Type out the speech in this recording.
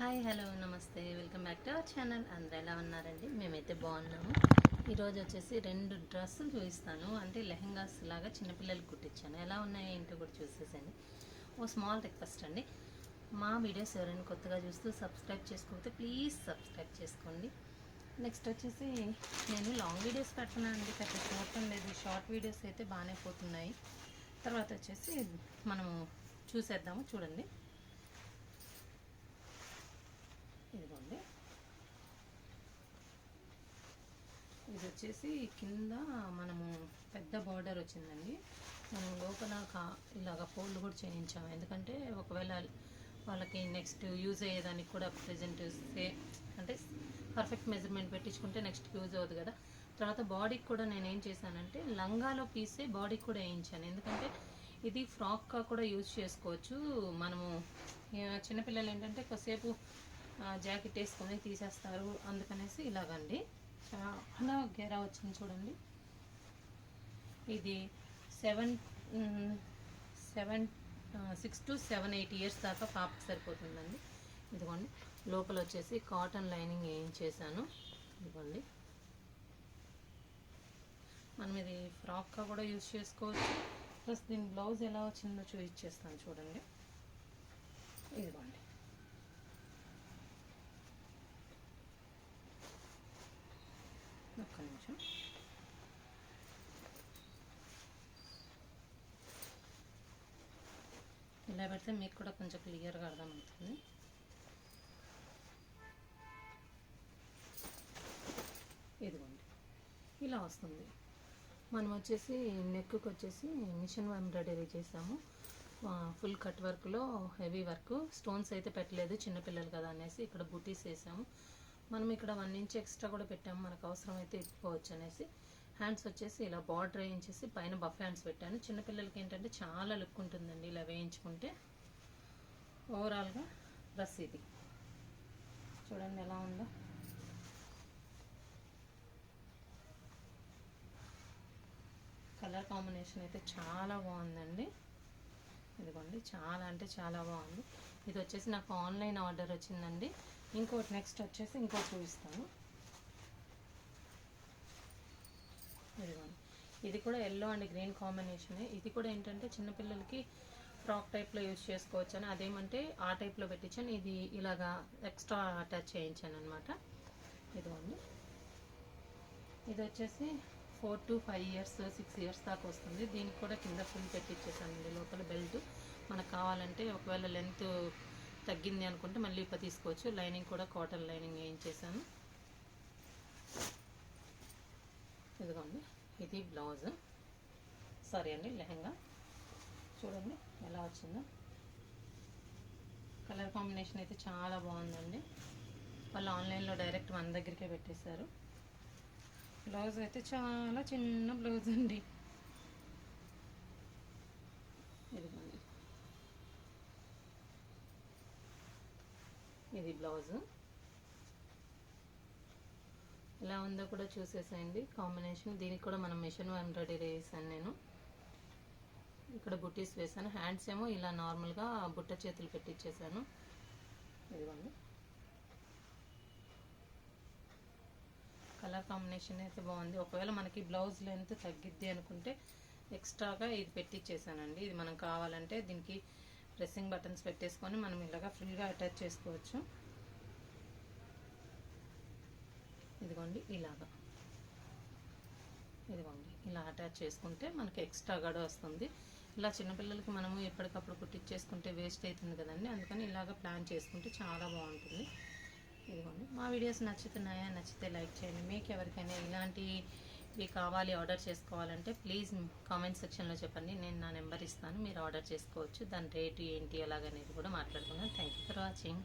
Hi hello namaste. Welcome back to our channel. అందరూ ఎలా ఉన్నారండి? మేమైతే బాగున్నాము. ఈరోజు వచ్చేసి రెండు డ్రెస్సులు చూపిస్తాను. అంటే లెహంగాస్ లాగా చిన్నపిల్లలకు కుట్టించాను. ఎలా ఉన్నాయి ఏంటో కూడా చూసేసండి ఓ స్మాల్ రిక్వెస్ట్ అండి. మా వీడియోస్ ఎవరైనా కొత్తగా చూస్తూ సబ్స్క్రైబ్ చేసుకోకపోతే ప్లీజ్ సబ్స్క్రైబ్ చేసుకోండి. నెక్స్ట్ వచ్చేసి నేను లాంగ్ వీడియోస్ పెట్టినా అండి. పెద్ద చూడటం లేదు షార్ట్ వీడియోస్ అయితే బాగానే పోతున్నాయి. తర్వాత వచ్చేసి మనము చూసేద్దాము. చూడండి ఇదిగోండి ఇది వచ్చేసి కింద మనము పెద్ద బార్డర్ వచ్చిందండి. మనం లోపల కా ఇలాగ ఫోల్డ్ కూడా చేయించాము. ఎందుకంటే ఒకవేళ వాళ్ళకి నెక్స్ట్ యూజ్ అయ్యేదానికి కూడా ప్రజెంట్ సే అంటే పర్ఫెక్ట్ మెజర్మెంట్ పెట్టించుకుంటే నెక్స్ట్ యూజ్ అవుతుంది కదా. తర్వాత బాడీకి కూడా నేను ఏం చేశానంటే లంగాలో పీసే బాడీకి కూడా వేయించాను. ఎందుకంటే ఇది ఫ్రాక్గా కూడా యూజ్ చేసుకోవచ్చు. మనము చిన్నపిల్లలు ఏంటంటే కొద్దిసేపు జాకెట్ వేసుకొని తీసేస్తారు. అందుకనేసి ఇలాగండి. చాలా గేరా వచ్చింది చూడండి. ఇది seven seven six two seven eight years దాకా పాపకి సరిపోతుందండి. ఇదిగోండి లోపల వచ్చేసి కాటన్ లైనింగ్ వేయించేసాను ఇదిగోండి. మనం ఇది ఫ్రాక్గా కూడా యూజ్ చేసుకోవచ్చు. ప్లస్ దీని బ్లౌజ్ ఎలా వచ్చిందో చూపించేస్తాను చూడండి. ఇదిగోండి. ఇలా పెడితే మీకు కూడా కొంచెం క్లియర్గా అర్థమవుతుంది. ఇదిగోండి. ఇలా వస్తుంది. మనం వచ్చేసి నెక్కి వచ్చేసి మిషన్ ఎంబ్రాయిడరీ చేసాము. ఫుల్ కట్ వర్క్లో హెవీ వర్క్. స్టోన్స్ అయితే పెట్టలేదు చిన్నపిల్లలు కదా అనేసి ఇక్కడ బుటీస్ వేసాము. మనం ఇక్కడ వన్ ఇంచ్ ఎక్స్ట్రా కూడా పెట్టాము. మనకు అవసరం అయితే ఇప్పుకోవచ్చు అనేసి. హ్యాండ్స్ వచ్చేసి ఇలా బార్డర్ వేయించేసి పైన బఫ్ హ్యాండ్స్ పెట్టాను. చిన్నపిల్లలకి ఏంటంటే చాలా లుక్ ఉంటుందండి ఇలా వేయించుకుంటే. ఓవరాల్గా డ్రెస్ ఇది. చూడండి ఎలా ఉందో. కలర్ కాంబినేషన్ అయితే చాలా బాగుందండి. ఇదిగోండి చాలా అంటే చాలా బాగుంది. ఇది వచ్చేసి నాకు ఆన్లైన్ ఆర్డర్ వచ్చిందండి. ఇంకోటి నెక్స్ట్ వచ్చేసి ఇంకోటి చూపిస్తాను ఇదిగోండి ఇది కూడా ఎల్లో అండ్ గ్రీన్ కాంబినేషన్ ఇది కూడా ఏంటంటే చిన్నపిల్లలకి ఫ్రాక్ టైప్లో యూజ్ చేసుకోవచ్చు అని అదేమంటే ఆ టైప్లో పెట్టించాను ఇది ఇలాగా ఎక్స్ట్రా అటాచ్ చేయించాను అనమాట ఇదిగోండి. ఇది వచ్చేసి four to five years six years దాకా వస్తుంది. దీనికి కూడా కింద ఫుల్ పెట్టించేసానండి లోపల బెల్ట్ మనకు కావాలంటే ఒకవేళ లెంత్ తగ్గింది అనుకుంటే మళ్ళీ ఇప్ప తీసుకోవచ్చు. లైనింగ్ కూడా కాటన్ లైనింగ్ వేయించేసాను. ఇదిగోండి. ఇది బ్లౌజ్. సారీ అండి లెహంగా. చూడండి ఎలా వచ్చిందో. కలర్ కాంబినేషన్ అయితే చాలా బాగుందండి. వాళ్ళు ఆన్లైన్లో డైరెక్ట్ మన దగ్గరికే పెట్టేశారు. బ్లౌజ్ అయితే చాలా చిన్న బ్లౌజ్ అండి. ఇదిగోండి. ఇది బ్లౌజ్. ఎలా ఉందో కూడా చూసేసేయండి. కాంబినేషన్ దీనికి కూడా మనం మిషన్ ఎంబ్రాయిడరీ వేసాను నేను. ఇక్కడ బుట్టీస్ వేసాను. హ్యాండ్స్ ఏమో ఇలా నార్మల్గా బుట్ట చేతులు పెట్టించేసాను ఇదిగోండి. కలర్ కాంబినేషన్ అయితే బాగుంది. ఒకవేళ మనకి బ్లౌజ్ లెంత్ తగ్గిద్ది అనుకుంటే ఎక్స్ట్రాగా ఇది పెట్టించేసానండి ఇది మనం కావాలంటే దీనికి ప్రెస్సింగ్ బటన్స్ పెట్టేసుకొని మనం ఇలాగా ఫుల్గా అటాచ్ చేసుకోవచ్చు. ఇదిగోండి ఇలాగా. ఇదిగోండి ఇలా అటాచ్ చేసుకుంటే మనకి ఎక్స్ట్రా గడ వస్తుంది. ఇలా చిన్నపిల్లలకి మనము ఎప్పటికప్పుడు కుట్టించేసుకుంటే వేస్ట్ అవుతుంది కదండి. అందుకని ఇలాగ ప్లాన్ చేసుకుంటే చాలా బాగుంటుంది. ఇదిగోండి మా వీడియోస్ నచ్చుతున్నాయా? నచ్చితే లైక్ చేయండి. మీకు ఎవరికైనా ఇలాంటివి కావాలి ఆర్డర్ చేసుకోవాలంటే ప్లీజ్ కామెంట్ సెక్షన్లో చెప్పండి. నేను నా నెంబర్ ఇస్తాను. మీరు ఆర్డర్ చేసుకోవచ్చు. దాని రేటు ఏంటి ఎలాగనేది కూడా మాట్లాడుకున్నాను థ్యాంక్ యూ ఫర్ వాచింగ్